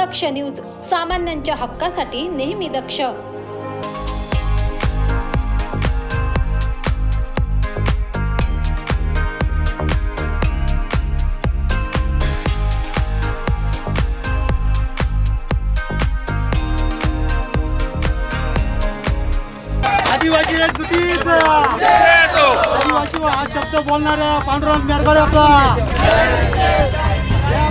दक्ष news सामान्यांच्या हक्कासाठी नेहमी दक्ष. आदिवासी आदिवासी हा शब्द बोलणाऱ्या पांडुरंग मेरगळ्याचा या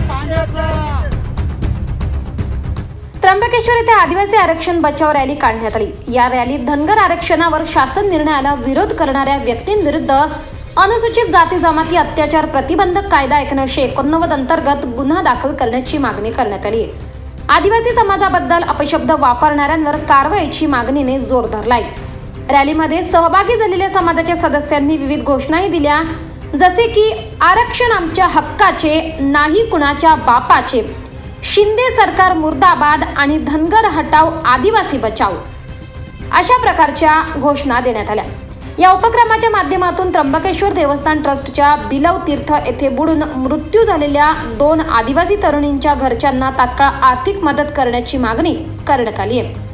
त्र्यंबकेश्वर येथे आदिवासी आरक्षण बचाव रॅली काढण्यात आली. या रॅलीत धनगर आरक्षणावर शासन निर्णयाला विरोध करणाऱ्या व्यक्तींविरुद्ध अनुसूचित जाती जमाती अत्याचार प्रतिबंधक कायदा एकोणीसशे एकोणनव्वद अंतर्गत गुन्हा दाखल करण्याची मागणी करण्यात आली. आहे आदिवासी समाजाबद्दल अपशब्द वापरणाऱ्यांवर कारवाईची मागणीने जोर धरलाय. रॅलीमध्ये सहभागी झालेल्या समाजाच्या सदस्यांनी विविध घोषणाही दिल्या. जसे की आरक्षण आमच्या हक्काचे नाही कुणाच्या बापाचे. शिंदे सरकार मुर्दाबाद आणि धनगर हटाव आदिवासी बचाव. अशा प्रकारच्या घोषणा देण्यात आल्या. या उपक्रमाच्या माध्यमातून त्र्यंबकेश्वर देवस्थान ट्रस्टच्या बिलव तीर्थ येथे बुडून मृत्यू झालेल्या दोन आदिवासी तरुणींच्या घरच्यांना तात्काळ आर्थिक मदत करण्याची मागणी करण्यात आली आहे.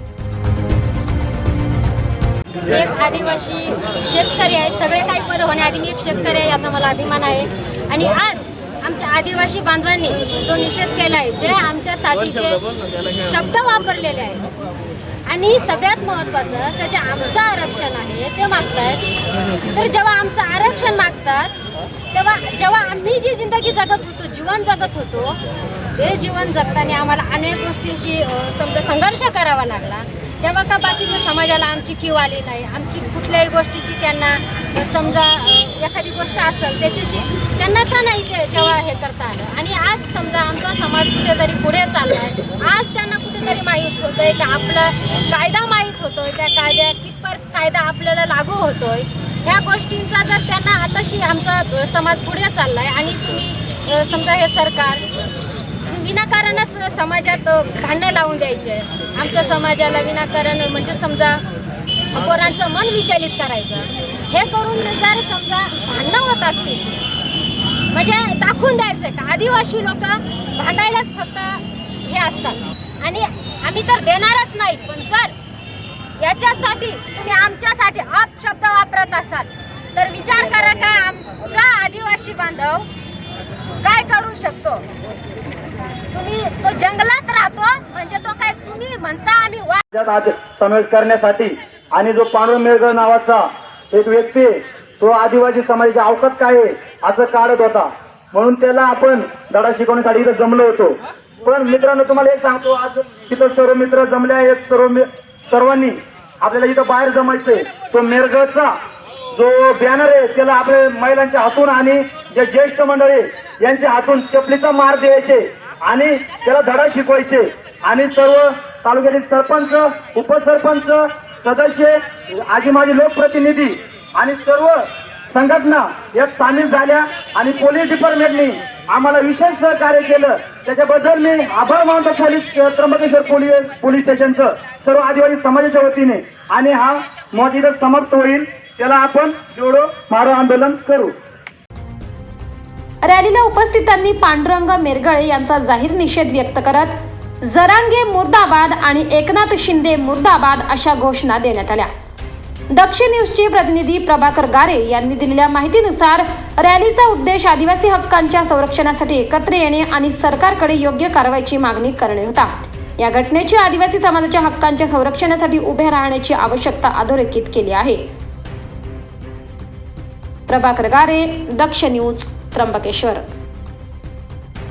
एक आदिवासी शेतकरी आहे. सगळे काही पद होण्याआधी मी एक शेतकरी आहे याचा मला अभिमान आहे. आणि आज आमच्या आदिवासी बांधवांनी जो निषेध केला आहे जे आमच्यासाठीचे शब्द वापरलेले आहेत. आणि सगळ्यात महत्त्वाचं की जे आमचं आरक्षण आहे ते मागतायत. तर जेव्हा आमचं आरक्षण मागतात तेव्हा जेव्हा आम्ही जी जिंदगी जगत होतो जीवन जगत होतो ते जीवन जगताना आम्हाला अनेक गोष्टींशी समजा संघर्ष करावा लागला. तेव्हा का बाकीच्या समाजाला आमची कीव आली नाही? आमची कुठल्याही गोष्टीची त्यांना समजा एखादी गोष्ट असेल त्याच्याशी त्यांना का नाही ते तेव्हा हे करता आलं? आणि आज समजा आमचा समाज कुठेतरी पुढे चालला आहे आज त्यांना कुठेतरी माहीत होतं आहे का आपला कायदा माहीत होतोय त्या कायद्या कितपत कायदा आपल्याला लागू होतोय? ह्या गोष्टींचा जर त्यांना आताशी आमचा समाज पुढे चाललाय आणि तुम्ही समजा हे सरकार विनाकारणच समाजात भांडणं लावून द्यायचे. आमच्या समाजाला विनाकारण म्हणजे समजा पोरांचं मन विचलित करायचं. हे करून जर समजा भांडणं होत असतील म्हणजे दाखवून द्यायचं का? आदिवासी लोक भांडायलाच फक्त हे असतात. आणि आम्ही तर देणारच नाही पण जर याच्यासाठी तुम्ही आमच्यासाठी आप शब्द वापरत असाल तर विचार करा का आमचा आदिवासी बांधव काय करू शकतो? तुम्ही तो जंगलात राहतो म्हणजे तो काय तुम्ही म्हणता आम्ही समावेश करण्यासाठी आणि जो पांडुरंग मेरगळ नावाचा एक व्यक्ती तो आदिवासी समाजाची अवकात काय आहे असं काढत होता. म्हणून त्याला आपण धडा शिकवण्यासाठी इथं जमलो होतो. पण मित्रांनो तुम्हाला एक सांगतो आज तिथं सर्व मित्र जमले आहेत सर्व मि- सर्वांनी आपल्याला इथं बाहेर जमायचंय. तो मेरगडचा जो बॅनर आहे त्याला आपल्या महिलांच्या हातून आणि जे ज्येष्ठ मंडळी यांच्या हातून चपलीचा मार द्यायचे. आणि त्याला धडा शिकवायचे. आणि सर्व तालुक्यातील सरपंच उपसरपंच सदस्य आजी माजी लोकप्रतिनिधी आणि सर्व संघटना यात सामील झाल्या आणि पोलीस डिपार्टमेंटनी आम्हाला विशेष सहकार्य केलं. त्याच्याबद्दल मी आभार मानतो पोलीस त्र्यंबकेश्वर पोलीस पोलीस स्टेशनचं सर्व आदिवासी समाजाच्या वतीने. आणि हा मौज इथं समाप्त होईल. त्याला आपण जोडो मारो आंदोलन करू. रॅलीला उपस्थितांनी पांडुरंग मेरगळे यांचा जाहीर निषेध व्यक्त करत जरांगे मुर्दाबाद आणि एकनाथ शिंदे मुर्दाबाद अशा घोषणा देण्यात आल्या. दक्षिण न्यूजचे प्रतिनिधी प्रभाकर गारे यांनी दिलेल्या माहितीनुसार रॅलीचा उद्देश आदिवासी हक्कांच्या संरक्षणासाठी एकत्र येणे आणि सरकारकडे योग्य कारवाईची मागणी करणे होता. या घटनेची आदिवासी समाजाच्या हक्कांच्या संरक्षणासाठी उभ्या राहण्याची आवश्यकता अधोरेखित केली आहे. प्रभाकर गारे दक्ष न्यूज. त्र्यंबकेश्वर.